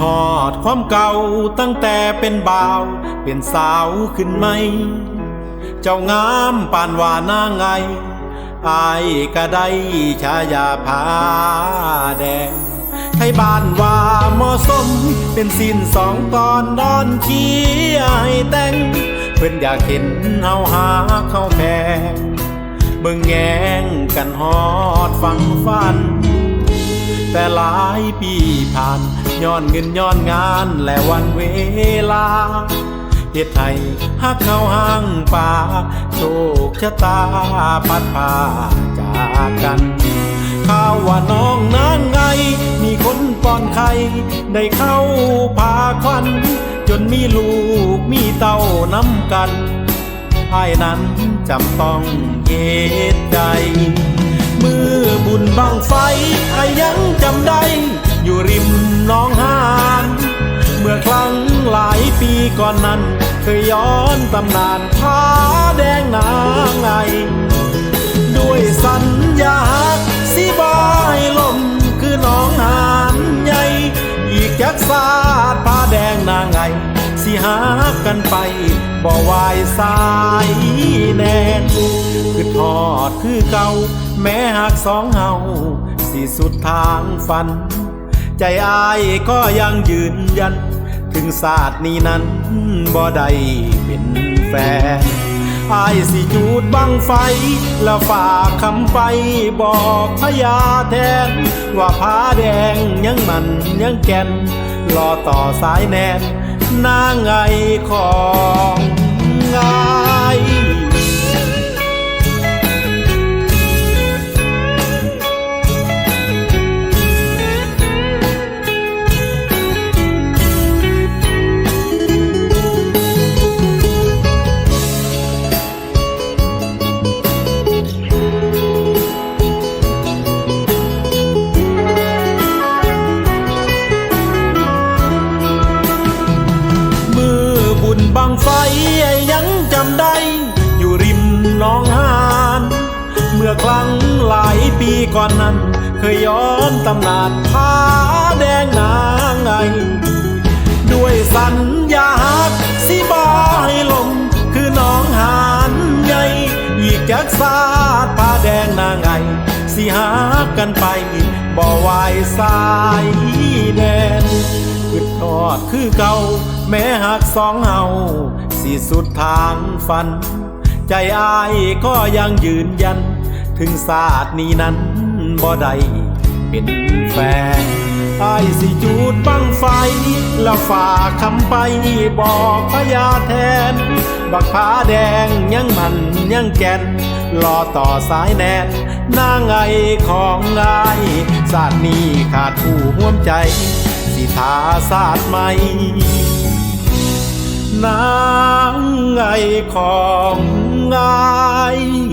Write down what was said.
ทอดความเก่าตั้งแต่เป็นบ่าวเป็นสาวขึ้นไหม เจ้างามปานว่านางไงอายก็ได้ชายาผาแดงให้บ้านว่าเหมาะสม เป็นสิ้นสองตอนดอนเชียร์ให้แต่ง เพื่อนอยากเห็นเฮาหาเข้าแพงเบิ่งแงงกันฮอดฟังฟัน แต่หลายปีผ่านย้อนเงินย้อนงานและวันเวลาเหตุให้หักเข้าห้างป่าโชคชะตาพัดพาจากกันข่าวว่าน้องนางไง มีคนป้อนไข่ได้เข้าพาควัน จนมีลูกมีเต้าน้ำกันไอ้นั้นจำต้องเหตุใด บุญบังไฟไอ้ยังจำได้ อยู่ริมน้องหานเมื่อครั้งหลายปีก่อนนั้น เคยย้อนตำนานผาแดงนางไง ด้วยสัญญาสิบายลมคือน้องหานใหญ่ อีกจักศาสตร์ผ้าแดงนางไง สิหากันไปบ่วายสายแนนคือทอดคือเก่า แม้หากสองเฮาสิสุดทางฝัน ใจอายก็ยังยืนยัน ถึงศาสตร์นี้นั้นบ่ได้เป็นแฟนอายสิจูดบังไฟ แล้วฝากคำไปบอกพญาแทน ว่าผาแดงยังมันยังแก่นรอต่อสายแนนนางไงของ น้องหานเมื่อครั้งหลายปีก่อนนั้น เคยย้อนตำนานผาแดงนางไง ด้วยสัญญาฮักสิบายลมคือน้องหานใหญ่อีกจากศาสตร์ผ้าแดงนางไง สิหากันไปบ่วายสายแดนคือทอดคือเก่าแม้หากสองเฮาสิสุดทางฝัน ใจอายก็ยังยืนยัน ถึงศาสตร์นี้นั้นบ่ได้เป็นแฟนอายสิจูดบังไฟ แล้วฝากคำไปบอกพญาแทน บักผาแดงยังมันยังแก่นรอต่อสายแนนนางไงของนายศาสตร์นี้ขาดผู้ห่วมใจ สิทาศาสตร์ใหม่นางไงของ гай